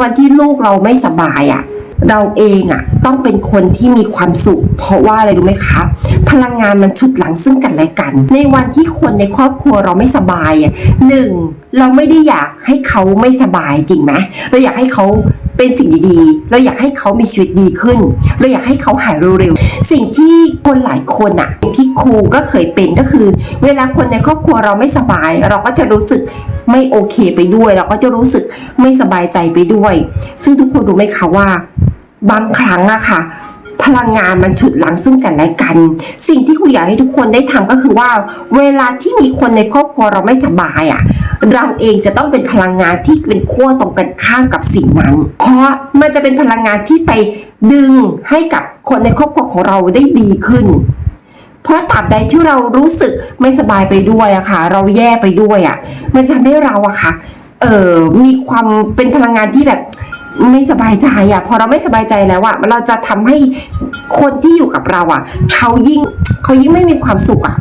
วันที่ลูกเราไม่สบายอะ่ะเราเองอะ่ะต้องเป็นคนที่มีความสุข เพราะว่าอะไรรู้ไหมคะพลังงานมันชุดหลังซึ่งกันและกัน ในวันที่คนในครอบครัวเราไม่สบายอะหนึ่งเราไม่ได้อยากให้เขาไม่สบายจริงไหมเราอยากให้เขา เป็นสิ่งดีๆ เราอยากให้เขามีชีวิตดีขึ้น เราอยากให้เขาหายเร็วๆ สิ่งที่คนหลายคนอะที่ครูก็เคยเป็นก็คือ เวลาคนในครอบครัวเราไม่สบาย เราก็จะรู้สึกไม่โอเคไปด้วย เราก็จะรู้สึกไม่สบายใจไปด้วย ซึ่งทุกคนรู้ไหมคะว่า บางครั้งอะค่ะ พลังงานมันฉุดหลังซึ่งกันและกัน สิ่งที่ครูอยากให้ทุกคนได้ทำก็คือว่า เวลาที่มีคนในครอบครัวเราไม่สบายอะเราเองจะต้องเป็นพลังงานที่เป็นขั้วตรงกันข้ามกับสิ่งนั้น เพราะมันจะเป็นพลังงานที่ไปดึงให้กับคนในครอบครัวของเราได้ดีขึ้น เพราะตราบใดที่เรารู้สึกไม่สบายไปด้วยอะค่ะ เราแย่ไปด้วยอะมันจะทำให้เราอะค่ะ เออมีความเป็นพลังงานที่แบบ ไม่สบายใจอะพอเราไม่สบายใจแล้วอะเราจะทำให้คนที่อยู่กับเราอะเขายิ่งเขายิ่งไม่มีความสุขอะ